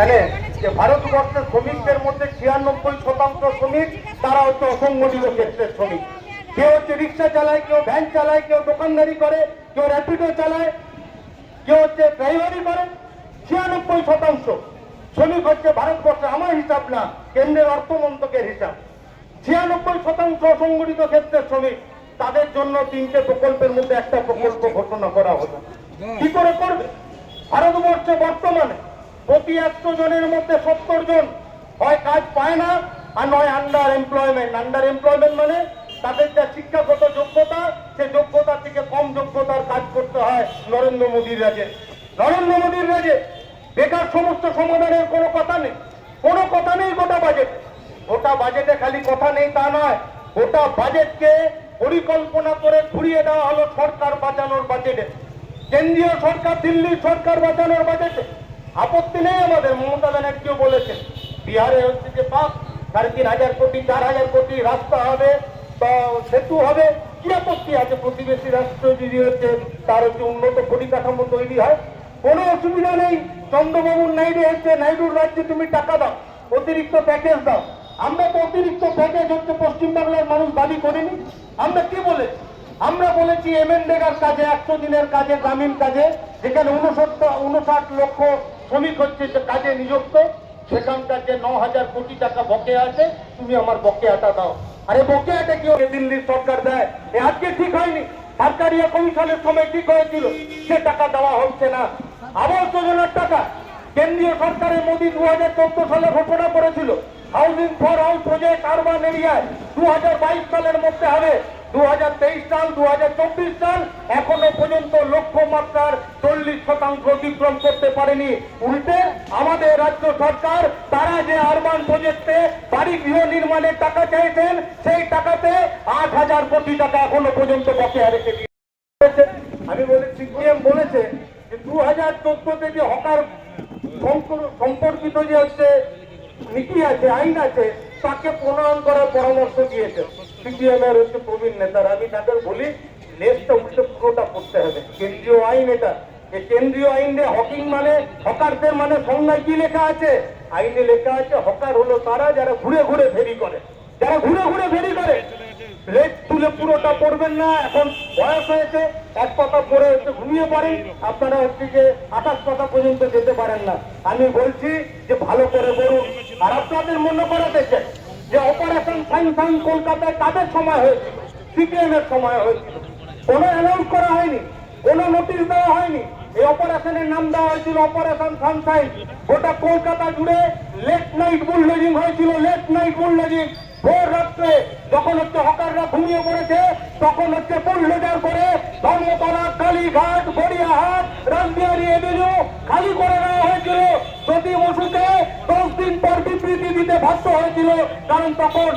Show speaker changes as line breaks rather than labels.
ভারতবর্ষের শ্রমিকদের মধ্যে ছিয়ানব্বই শতাংশ শ্রমিক, তারা হচ্ছে অসংগঠিত ক্ষেত্রের শ্রমিক। কেউ হচ্ছে রিক্সা চালায়, কেউ ভ্যান চালায়, কেউ দোকানদারি করে, কেউ র্যাপিডো চালায়, কেউ হচ্ছে ড্রাইভারি করে। ছিয়ানব্বই শতাংশ শ্রমিক হচ্ছে ভারতবর্ষে আমার হিসাব না, কেন্দ্রের অর্থমন্ত্রকের হিসাব। ছিয়ানব্বই শতাংশ অসংগঠিত ক্ষেত্রের শ্রমিক, তাদের জন্য তিনটে প্রকল্পের মধ্যে একটা প্রকল্প ঘোষণা করা হলো। কি করে করবে? ভারতবর্ষে বর্তমানে প্রতি একশো জনের মধ্যে সত্তর জন হয় কাজ পায় না আর নয় আন্ডার এমপ্লয়মেন্ট আন্ডার এমপ্লয়মেন্ট মানে তাদের যা শিক্ষাগত যোগ্যতা, সে যোগ্যতা থেকে কম যোগ্যতার কাজ করতে হয় নরেন্দ্র মোদীর রাজে নরেন্দ্র মোদীর রাজে বেকার সমস্ত সমাধানের কোনো কথা নেই। কোনো কথা নেই গোটা বাজেট গোটা বাজেটে খালি কথা নেই তা নয়। গোটা বাজেটকে পরিকল্পনা করে ঘুরিয়ে দেওয়া হলো সরকার বাঁচানোর বাজেটে কেন্দ্রীয় সরকার, দিল্লির সরকার বাঁচানোর বাজেটে আপত্তি নেই আমাদের, মমতা ব্যানার্জিও বলেছেন। বিহারে হচ্ছে যে পাঁচ সাড়ে তিন হাজার কোটি, চার হাজার কোটি রাস্তা হবে, বা সেতু হবে, কি আপত্তি আছে? প্রতিবেশী রাষ্ট্র যদি হচ্ছে তার হচ্ছে উন্নত পরিকাঠামো তৈরি হয়, কোনো অসুবিধা নেই। চন্দ্রবাবুর নাইডু হচ্ছে, নাইডুর রাজ্যে তুমি টাকা দাও, অতিরিক্ত প্যাকেজ দাও। আমরা তো অতিরিক্ত প্যাকেজ হচ্ছে পশ্চিমবাংলার মানুষ দাবি করিনি। আমরা কি বলেছি? আমরা বলেছি এমএনডেগার কাজে, একশো দিনের কাজে, গ্রামীণ কাজে, যেখানে উনসত্তর, উনষাট লক্ষ শ্রমিক হচ্ছে যে কাজে নিযুক্ত, সেখানকার যে ন হাজার কোটি টাকা বকেয়া আছে, তুমি আমার বকেয়াটা দাও। আরে বকেয়াটা কি দিল্লির সরকার দেয়। আজকে ঠিক হয়নি। সরকারি কমিশনের সময় ঠিক হয়েছিল। সে টাকা দেওয়া হচ্ছে না। আবাস যোজনার টাকা কেন্দ্রীয় সরকারের মোদী দু হাজার চোদ্দ সালে ঘোষণা করেছিল। Housing for all project urban এরিয়ায় দু সালের মধ্যে হবে। দু হাজার তেইশ সাল দু সাল এখনও পর্যন্ত লক্ষ্যমাত্রার চল্লিশ শতাংশ অতিক্রম করতে পারেনি। উল্টে আমাদের রাজ্য সরকার তারা যে আরবান প্রজেক্টে বাড়ি গৃহ নির্মাণের টাকা চাইছেন সেই টাকাতে আট হাজার কোটি টাকা এখনও পর্যন্ত বকেয়া রেখে দিয়ে বলেছে, আমি বলি সিপিএম বলেছে যে দু হাজার চোদ্দতে যে হকার সম্পর্ক- সম্পর্কিত যে হচ্ছে নীতি আছে আইন আছে তাকে প্রণয়ন করার পরামর্শ দিয়েছে। সিপিএম এর হচ্ছে প্রবীণ নেতারা আমি তাদের বলি লেসটা উল্টে পুরোটা করতে হবে। কেন্দ্রীয় আইন এটা। এই কেন্দ্রীয় আইনে হকিং মানে হকারদের মানে সংজ্ঞায় কি লেখা আছে? আইনে লেখা আছে, হকার হলো তারা যারা ঘুরে ঘুরে ফেরি করে। যারা ঘুরে ঘুরে ফেরি করে। রেট তুলে পুরোটা পড়বেন না, এখন বয়স হয়েছে, এক পাতা পরে হচ্ছে ঘুমিয়ে পড়েন, আপনারা হচ্ছে যে আকাশ পাতা পর্যন্ত যেতে পারেন না। আমি বলছি যে ভালো করে বলুন আর আপনাদের মনে করাতে চাই যে অপারেশন সাইন সাইন কলকাতায় কাদের সময় হয়েছিল সিপিএম এর সময় হয়েছিল কোনো অ্যানাউন্স করা হয়নি, কোনো নোটিশ দেওয়া হয়নি। এই অপারেশনের নাম দেওয়া হয়েছিল অপারেশন সানশাইন গোটা কলকাতা জুড়ে লেট নাইট বুলডোজিং হয়েছিল লেট নাইট বুলডোজিং ভোর রাত্রে যখন হচ্ছে হকাররা ঘুমিয়ে পড়েছে, তখন হচ্ছে বুলডোজার করে ধর্মতলা, কালীঘাট, গড়িয়াহাট, রামবিহারি এভিনিউ খালি করে দেওয়া হয়েছিল। প্রতি বসুতে দশ দিন পর দিতে বাধ্য হয়েছিল কারণ তখন